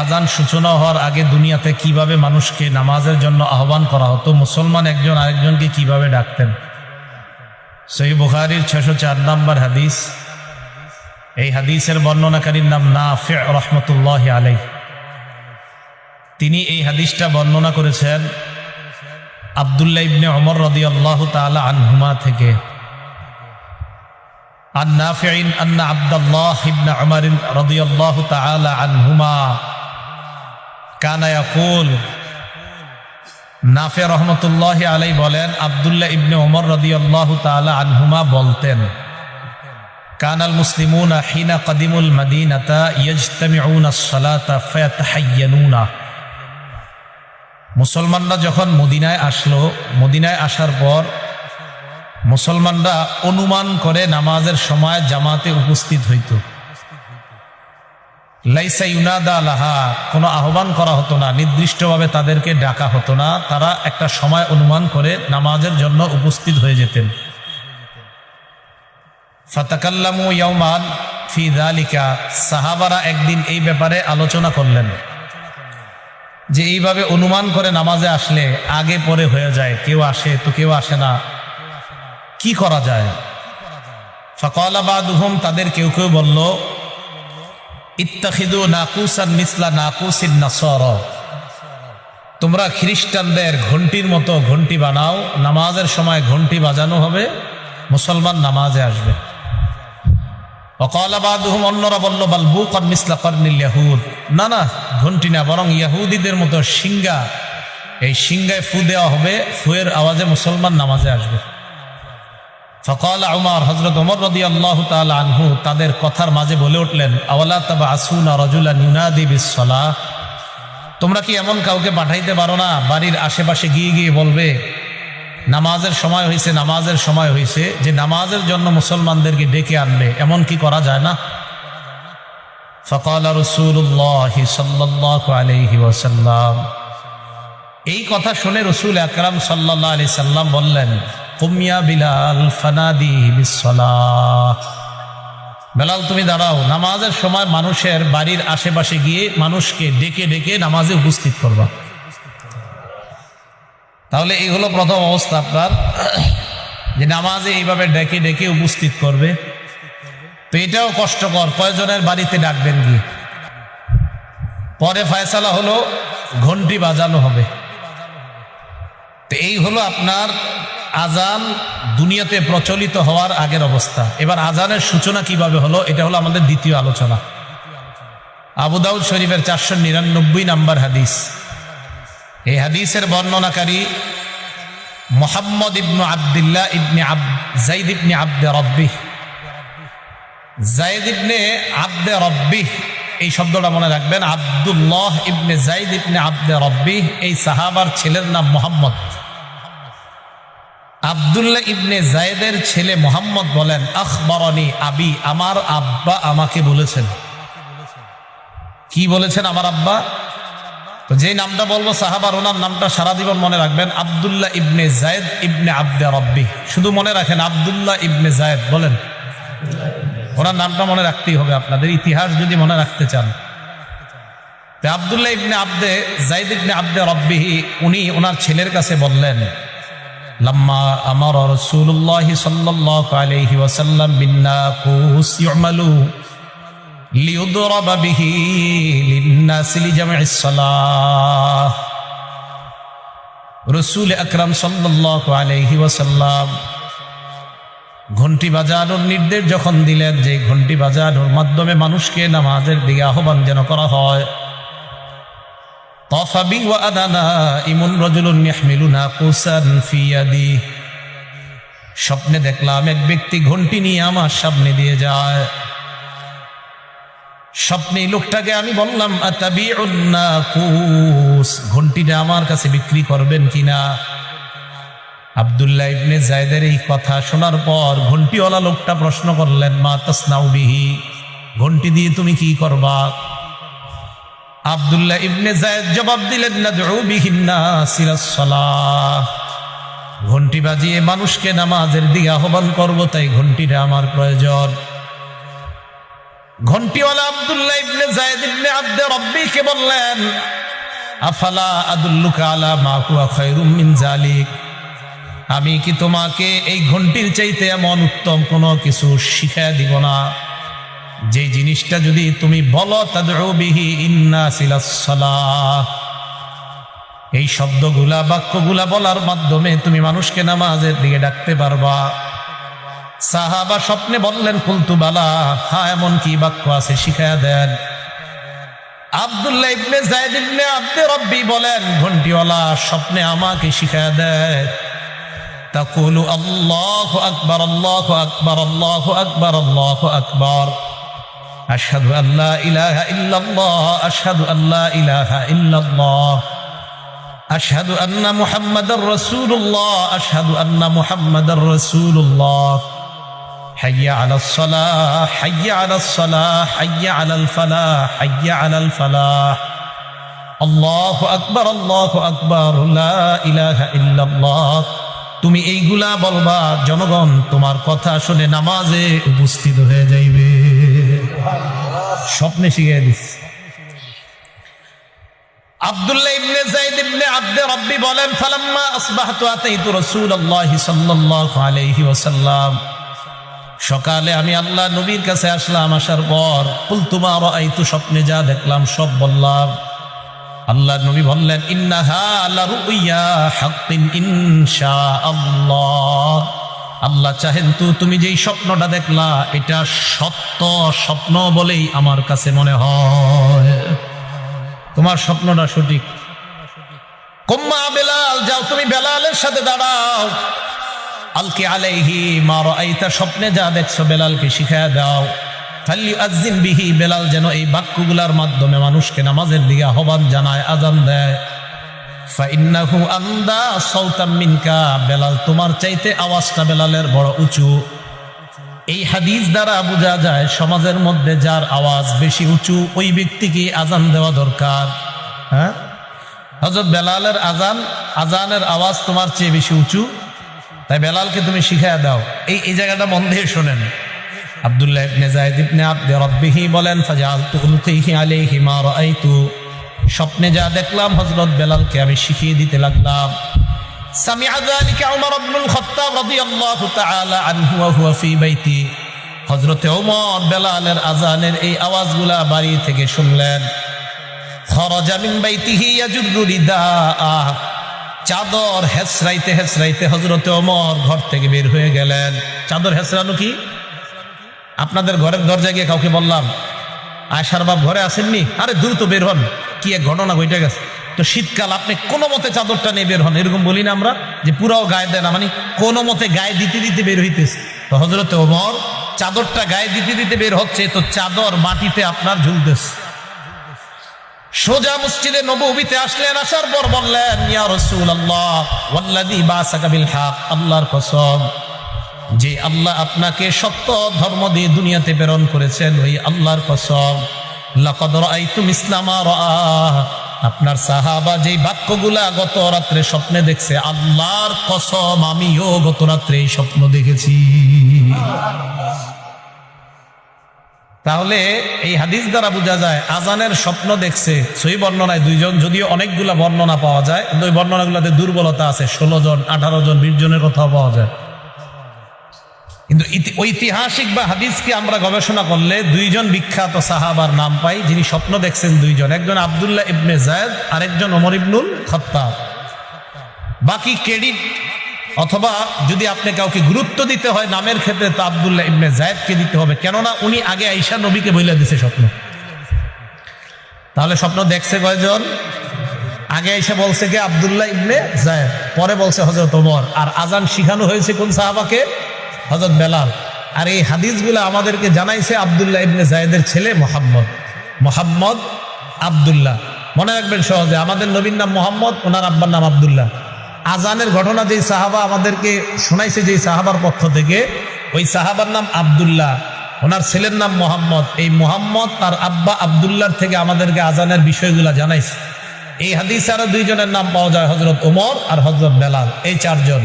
আজান সূচনা হওয়ার আগে দুনিয়াতে কিভাবে মানুষকে নামাজের জন্য আহ্বান করা হতো মুসলমান একজন আরেকজনকে কিভাবে ডাকতেন সহি বুখারির ছশো চার নম্বর হাদিস এই হাদিসের বর্ণনাকারীর নাম নাফে রহমতুল্লাহ আলাই তিনি এই হাদিসটা বর্ণনা করেছেন আবদুল্লাহ ইবনে অমর রদি আল্লাহ তালা আনহুমা থেকে عن نافع أن عبد الله بن عمر رضي الله تعالى عنهما কানায়াকুল নাফে রহমতুল্লাহ আলাই বলেন, আবদুল্লাহ ইবনে ওমর আল্লাহ তালা আনহুমা বলতেন, কানাল মুসলিমুনা হিনা কদিমুল মদিনাতা ইয়াজতামিউনা সালাতা ফায়াতাহাইয়ানুনা। মুসলমানরা যখন মদিনায় আসলো, মদিনায় আসার পর মুসলমানরা অনুমান করে নামাজের সময় জামাতে উপস্থিত হইত। লাইসা ইউনাদা লাহা, কোনো আহ্বান করা হতো না, নির্দিষ্টভাবে তাদেরকে ডাকা হতো না, তারা একটা সময় অনুমান করে নামাজের জন্য উপস্থিত হয়ে যেতেন। ফাতাকাল্লামু ইয়াউমান ফি দালিকা সাহাবারা একদিন এই ব্যাপারে আলোচনা করলেন। যে এইভাবে অনুমান করে নামাজে আসলে আগে পরে হয়ে যায়, কেউ আসে তো কেউ আসে না। কি করা যায়? ফকালাবাদুহম তাদের কেউ কেউ বলল ইত্তাখিদু নাকুসান মিসলা নাকুসিন নাসর। তোমরা খ্রিস্টানদের ঘন্টির মতো ঘন্টি বানাও, নামাজের সময় ঘন্টি বাজানো হবে, মুসলমান নামাজে আসবে। অকালাবাদুহম অন্যরা বলল, বাল বুকান মিসলা কর্নিল ইয়াহুদ। না না ঘন্টি না, বরং ইয়াহুদিদের মতো সিঙ্গা এই সিঙ্গায় ফু দেওয়া হবে, ফুয়ের আওয়াজে মুসলমান নামাজে আসবে। ফকাল উমার হজরত ওমর রদি আল্লাহ আনহু তাদের কথার মাঝে বলে উঠলেন, আওয়ালা তাবা আসুনা রজুলা নিউনাদি তোমরা কি এমন কাউকে পাঠাইতে পারো না, বাড়ির আশেপাশে গিয়ে গিয়ে বলবে, নামাজের সময় হয়েছে নামাজের সময় হয়েছে যে নামাজের জন্য মুসলমানদেরকে ডেকে আনবে, এমন কি করা যায় না? ফকাল রসুল্লাহ সাল্লাহ আলহি ওয়াসাল্লাম। এই কথা শুনে রসুল আকরাম সাল্লাহ আলি সাল্লাম বললেন কুমিয়া বিলাল ফানাদি বেলাল, তুমি দাঁড়াও। নামাজের সময় মানুষের বাড়ির আশেপাশে গিয়ে মানুষকে ডেকে ডেকে নামাজে উপস্থিত করবা। তাহলে এই হলো প্রথম অবস্থা আপনার, যে নামাজে এইভাবে ডেকে ডেকে উপস্থিত করবে। তো এটাও কষ্টকর, কয়জনের বাড়িতে ডাকবেন গিয়ে? পরে ফয়সালা হলো, ঘন্টি বাজানো হবে। তো এই হলো আপনার আজান দুনিয়াতে প্রচলিত হওয়ার আগের অবস্থা। এবার আজানের সূচনা কীভাবে হলো, এটা হলো আমাদের দ্বিতীয় আলোচনা। আবুদাউদ শরীফের চারশো নিরানব্বই নাম্বার হাদিস। এই হাদিসের বর্ণনাকারী মোহাম্মদ ইবনু আবদুল্লাহ ইবনে আব, জাইদ ইবনে আব্দে রব্বি জাইদ ইবনে আব্দে রব্বি এই শব্দটা মনে রাখবেন, আবদুল্লাহ ইবনে জাইদ ইবনে আব্দে রব্বি এই সাহাবার ছেলের নাম মোহাম্মদ। আবদুল্লাহ ইবনে জায়দের ছেলে মোহাম্মদ বলেন, আখবরনি আবি, আমার আব্বা আমাকে বলেছেন। কি বলেছেন আমার আব্বা? তো যে নামটা বলব সাহাবার ওনার নামটা সারা জীবন মনে রাখবেন, আবদুল্লাহ ইবনে জায়দ ইবনে আব্দে রব্বি। শুধু মনে রাখেন, আবদুল্লাহ ইবনে জায়দ বলেন। ওনার নামটা মনে রাখতেই হবে আপনাদের, ইতিহাস যদি মনে রাখতে চান। আবদুল্লাহ ইবনে আব্দে জাইদ ইবনে আব্দে রব্বিহি, উনি ওনার ছেলের কাছে বললেন لما أمر رسول الله صلى الله عليه وسلم بالناقوس يعمل ليضرب به للناس لجمع الصلاة রসুল আকরাম সাল্লাহ আলহি ওয়াসাল্লাম ঘন্টি বাজানোর নির্দেশ যখন দিলেন যে ঘন্টি বাজানোর মাধ্যমে মানুষকে নামাজের দিকে আহ্বান যেন করা হয় طافبي وأنا نائم رجل يحمل ناقوسا في يدي স্বপ্নে দেখলাম এক ব্যক্তি ঘন্টি নিয়ে আমার সামনে দিয়ে যায় স্বপ্নে লোকটাকে আমি বললাম ঘন্টিটা আমার কাছে বিক্রি করবেন কিনা আবদুল্লাহ ইবনে জায়দের এই কথা শোনার পর ঘন্টিওয়ালা লোকটা প্রশ্ন করলেন মা তসনাউ বিহি ঘন্টি দিয়ে তুমি কি করবা আবদুল্লাহ ইবনে জায়দ জবাব দিলেন ঘন্টি বাজিয়ে মানুষকে নামাজের দিকে আহ্বান করব, তাই ঘন্টিটা আমার প্রয়োজন। ঘন্টিওয়ালা আব্দুল্লাহ ইবনে জায়েদ ইবনে আব্দে রব্বিকে বললেন, আফালা আদুল্লুকা আলা মা হুয়া খায়রুম মিন জালিক আমি কি তোমাকে এই ঘন্টির চাইতে এমন উত্তম কোনো কিছু শিখায় দিব না? যে জিনিসটা যদি তুমি বলো তাদউ বিহি ইন্না সিলাসসালাহ এই শব্দগুলা বাক্যগুলা বলার মাধ্যমে তুমি মানুষকে নামাজের দিকে ডাকতে পারবা সাহাবা স্বপ্নে বললেন কুলতু বালা হ্যাঁ এমন কি বাক্য আছে শিখায়া দেন আব্দুল্লাহ ইবনে জায়দ ইবনে আব্দে রব্বি বলেন ঘন্টিওয়ালা স্বপ্নে আমাকে শিখায়া দেয় تقول الله أكبر الله أكبر الله أكبر الله أكبر أشهد أن لا إله إلا الله أشهد আসাদু আল্লাহ ইলাহা ইল্লাল্লাহ আসাদু আল্লাহ ইলাহা ইল্লাল্লাহ আসাদু আন্না মুহাম্মাদার রসুল্লাহ আসাদু আন্না মুহাম্মাদার রসুল্লাহ হাইয়া আলাল সালাহ, হাইয়া আলাল সালাহ, হাইয়া আলাল ফালাহ, হাইয়া আলাল ফালাহ। আল্লাহ আকবর আল্লাহ আকবর ইলাহা ইল্লাল্লাহ। তুমি এইগুলা বলবা, জনগণ তোমার কথা শুনে নামাজে উপস্থিত হয়ে যাইবে। স্বপ্নে শিখিয়ে দিস। আব্দুল্লাহ ইবনে ইবনে আব্দে রব্বি বলেন, ফালাম্মা আসবাহতু আতাইতু রাসূলুল্লাহি সাল্লাল্লাহু আলাইহি ওয়াসাল্লাম। সকালে আমি আল্লাহ নবীর কাছে আসলাম, আসার পর কুলতুমা রাআইতু, স্বপ্নে যা দেখলাম সব বললাম। আল্লাহ নবী বললেন, ইন্নাহা আলা রুইয়া হাক্কিন ইনশাআল্লাহ। আল্লাহ চাহেন তো তুমি যেই স্বপ্নটা দেখলা, এটা সত্য স্বপ্ন বলেই আমার কাছে মনে হয়। তোমার স্বপ্নটা সঠিক। কম্মা বেলাল, যাও তুমি বেলালের সাথে দাঁড়াও। আলকে আলাইহি মা রাআইতা, স্বপ্নে যা দেখছ বেলালকে শিখায়া দাও। ফাল্লি আজ্জিন বিহি, বেলাল যেন এই বাক্যগুলার মাধ্যমে মানুষকে নামাজের দিকে আহ্বান জানায় আজান দেয়। ফাইন্নাহু আন্দা সাউতাম মিনকা, বেলাল তোমার চাইতে আওয়াজটা বেলালের বড় উঁচু। এই হাদিস দ্বারা বোঝা যায়, সমাজের মধ্যে যার আওয়াজ বেশি উঁচু, ওই ব্যক্তিকে আজান দেওয়া দরকার। হ্যাঁ? হজরত বেলালের আজান আজানের আওয়াজ তোমার চেয়ে বেশি উঁচু। তাই বেলালকে তুমি শিখায় দাও। এই এই জায়গাটা মন দিয়ে শোনেন। আব্দুল্লাহ ইবনে যায়েদ ইবনে আব্দে রাব্বিহি বলেন, ফাজালতু উলকিহি আলাইহি মা রাআইতু। স্বপ্নে যা দেখলাম হজরত বেলালকে আমি শিখিয়ে দিতে লাগলাম। আজানের এই আওয়াজগুলা বাড়ি থেকে শুনলেন। চাদর হেসরাইতে হেসরাইতে হজরতে ওমর ঘর থেকে বের হয়ে গেলেন। চাদর হেসরানো কি? আপনাদের ঘরের দরজা গিয়ে কাউকে বললাম আয়সার বাপ ঘরে আসেননি আরে দ্রুত বের হন। কি এক ঘটনা ঘটে গেছে? তো শীতকাল, আপনি কোনো মতে চাদরটা নিয়ে বের হন? এরকম বলি না আমরা, যে পুরাও গায়ে দেয় না মানে কোনো মতে গায়ে দিতে দিতে বের হইতেছে। তো হজরতে ওমর চাদরটা গায়ে দিতে দিতে বের হচ্ছে, তো চাদর মাটিতে আপনার ঝুলতেছে। সোজা মসজিদে নবীতে আসলেন, আসার পর বললেন আল্লাহর কসম। যে আল্লাহ আপনাকে সত্য ধর্ম দিয়ে দুনিয়াতে প্রেরণ করেছেন, ওই আল্লাহর কসম। আপনার সাহাবা যেই বাক্যগুলা গত রাত্রে স্বপ্নে দেখছে, আল্লাহর কসম আমিও গত রাত্রে এই স্বপ্ন দেখেছি। তাহলে এই হাদিস দ্বারা বোঝা যায়, আজানের স্বপ্ন দেখছে, সই বর্ণনায় দুইজন, যদিও অনেকগুলা বর্ণনা পাওয়া যায় ওই বর্ণনাগুলোতে দুর্বলতা আছে, ষোলো জন, আঠারো জন, বিশ জনের কথাও পাওয়া যায়। কিন্তু ঐতিহাসিক বা হাদিসকে আমরা গবেষণা করলে দুইজন বিখ্যাত সাহাবার নাম পাই, যিনি স্বপ্ন দেখছেন দুইজন। একজন আবদুল্লাহ ইবনে জায়দ, আরেকজন ওমর ইবনুল খত্তাব। বাকি ক্রেডিট, অথবা যদি আপনি কাউকে গুরুত্ব দিতে হয় নামের ক্ষেত্রে, তো আবদুল্লাহ ইবনে জায়দকে দিতে হবে। কেননা উনি আগে আইসা নবীকে বইলে দিছে স্বপ্ন। তাহলে স্বপ্ন দেখছে কয়জন? আগে আইসা বলছে কে? আবদুল্লাহ ইবনে জায়দ। পরে বলছে হজরত ওমর। আর আজান শিখানো হয়েছে কোন সাহাবাকে? হজরত বেলাল, আর এই হাদিসগুলো আমাদেরকে জানাইছে আবদুল্লাহ ইবনে জায়দের ছেলে মোহাম্মদ। মোহাম্মদ আবদুল্লাহ। মনে রাখবেন সহজে, আমাদের নবীর নাম মোহাম্মদ, ওনার আব্বার নাম আবদুল্লাহ। আজানের ঘটনা যেই সাহাবা আমাদেরকে শোনাইছে, যেই সাহাবার পক্ষ থেকে, ওই সাহাবার নাম আবদুল্লাহ। ওনার ছেলের নাম মোহাম্মদ। এই মোহাম্মদ তার আব্বা আবদুল্লাহর থেকে আমাদেরকে আজানের বিষয়গুলা জানাইছে। এই হাদিস আরও দুইজনের নাম পাওয়া যায় হজরত ওমর আর হজরত বেলাল। এই চারজন।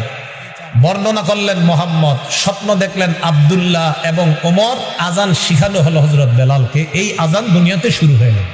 বর্ণনা করলেন মোহাম্মদ, স্বপ্ন দেখলেন আবদুল্লাহ এবং ওমর আজান শিখানো হলো হজরত বেলালকে। এই আজান দুনিয়াতে শুরু হয়ে গেল।